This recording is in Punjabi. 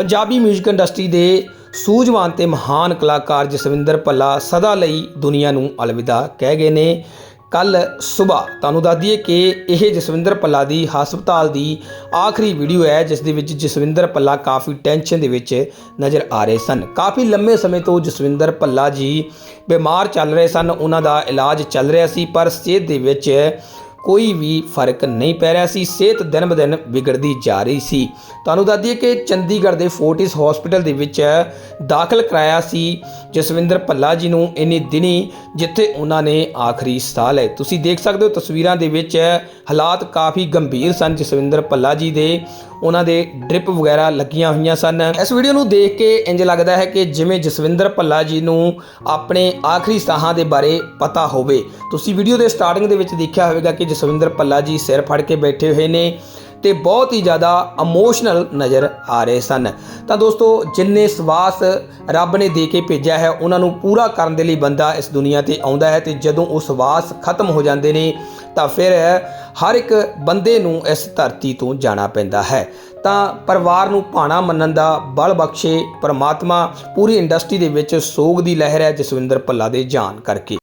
ਪੰਜਾਬੀ 뮤직 ਇੰਡਸਟਰੀ ਦੇ ਸੂਝਵਾਨ ਤੇ ਮਹਾਨ ਕਲਾਕਾਰ ਜਸਵਿੰਦਰ ਭੱਲਾ ਸਦਾ ਲਈ ਦੁਨੀਆ ਨੂੰ ਅਲਵਿਦਾ ਕਹਿ ਗਏ ਨੇ। ਕੱਲ ਸਵੇਰ ਤੁਹਾਨੂੰ ਦੱਸ ਦਈਏ ਕਿ ਇਹ ਜਸਵਿੰਦਰ ਭੱਲਾ ਦੀ ਹਸਪਤਾਲ ਦੀ ਆਖਰੀ ਵੀਡੀਓ ਹੈ, ਜਿਸ ਦੇ ਵਿੱਚ ਜਸਵਿੰਦਰ ਭੱਲਾ ਕਾਫੀ ਟੈਨਸ਼ਨ ਦੇ ਵਿੱਚ ਨਜ਼ਰ ਆ ਰਹੇ ਸਨ। ਕਾਫੀ ਲੰਮੇ ਸਮੇਂ ਤੋਂ ਜਸਵਿੰਦਰ ਭੱਲਾ ਜੀ ਬਿਮਾਰ ਚੱਲ ਰਹੇ ਸਨ। ਉਹਨਾਂ ਦਾ ਇਲਾਜ ਚੱਲ ਰਿਹਾ ਸੀ, ਪਰ ਸਿਹਤ ਦੇ ਵਿੱਚ ਕੋਈ ਵੀ ਫ਼ਰਕ ਨਹੀਂ ਪੈ ਰਿਹਾ ਸੀ। ਸਿਹਤ ਦਿਨ ਬ ਦਿਨ ਵਿਗੜਦੀ ਜਾ ਰਹੀ ਸੀ। ਤੁਹਾਨੂੰ ਦੱਸ ਦਈਏ ਕਿ ਚੰਡੀਗੜ੍ਹ ਦੇ ਫੋਰਟਿਸ ਹਸਪੀਟਲ ਦੇ ਵਿੱਚ ਦਾਖਲ ਕਰਾਇਆ ਸੀ ਜਸਵਿੰਦਰ ਭੱਲਾ ਜੀ ਨੂੰ ਇੰਨੀ ਦਿਨੀ, ਜਿੱਥੇ ਉਹਨਾਂ ਨੇ ਆਖਰੀ ਸਾਹ ਲਏ। ਤੁਸੀਂ ਦੇਖ ਸਕਦੇ ਹੋ ਤਸਵੀਰਾਂ ਦੇ ਵਿੱਚ ਹਾਲਾਤ ਕਾਫੀ ਗੰਭੀਰ ਸਨ। ਜਸਵਿੰਦਰ ਭੱਲਾ ਜੀ ਦੇ ਉਹਨਾਂ ਦੇ ਡ੍ਰਿਪ ਵਗੈਰਾ ਲੱਗੀਆਂ ਹੋਈਆਂ ਸਨ। ਇਸ ਵੀਡੀਓ ਨੂੰ ਦੇਖ ਕੇ ਇੰਜ ਲੱਗਦਾ ਹੈ ਕਿ ਜਿਵੇਂ ਜਸਵਿੰਦਰ ਭੱਲਾ ਜੀ ਨੂੰ ਆਪਣੇ ਆਖਰੀ ਸਾਹਾਂ ਦੇ ਬਾਰੇ ਪਤਾ ਹੋਵੇ। ਤੁਸੀਂ ਵੀਡੀਓ ਦੇ ਸਟਾਰਟਿੰਗ ਦੇ ਵਿੱਚ ਦੇਖਿਆ ਹੋਵੇਗਾ ਕਿ ਜਸਵਿੰਦਰ ਭੱਲਾ ਜੀ ਸਿਰ ਫੜ ਕੇ ਬੈਠੇ ਹੋਏ ਨੇ ਤੇ ਬਹੁਤ ਹੀ ਜ਼ਿਆਦਾ ਇਮੋਸ਼ਨਲ ਨਜ਼ਰ ਆ ਰਹੇ ਸਨ। ਤਾਂ ਦੋਸਤੋ, ਜਿੰਨੇ ਸਵਾਸ ਰੱਬ ਨੇ ਦੇ ਕੇ ਭੇਜਿਆ ਹੈ, ਉਹਨਾਂ ਨੂੰ ਪੂਰਾ ਕਰਨ ਦੇ ਲਈ ਬੰਦਾ ਇਸ ਦੁਨੀਆ ਤੇ ਆਉਂਦਾ ਹੈ ਤੇ ਜਦੋਂ ਉਹ ਸਵਾਸ ਖਤਮ ਹੋ ਜਾਂਦੇ ਨੇ, ਤਾਂ ਫਿਰ ਹਰ ਇੱਕ ਬੰਦੇ ਨੂੰ ਇਸ ਧਰਤੀ ਤੋਂ ਜਾਣਾ ਪੈਂਦਾ ਹੈ। ਤਾਂ ਪਰਿਵਾਰ ਨੂੰ ਭਾਣਾ ਮੰਨਣ ਦਾ ਬਲ ਬਖਸ਼ੇ ਪਰਮਾਤਮਾ ਪੂਰੀ ਇੰਡਸਟਰੀ ਦੇ ਵਿੱਚ ਸੋਗ ਦੀ ਲਹਿਰ ਹੈ, ਜਸਵਿੰਦਰ ਭੱਲਾ ਦੇ ਜਾਣ ਕਰਕੇ।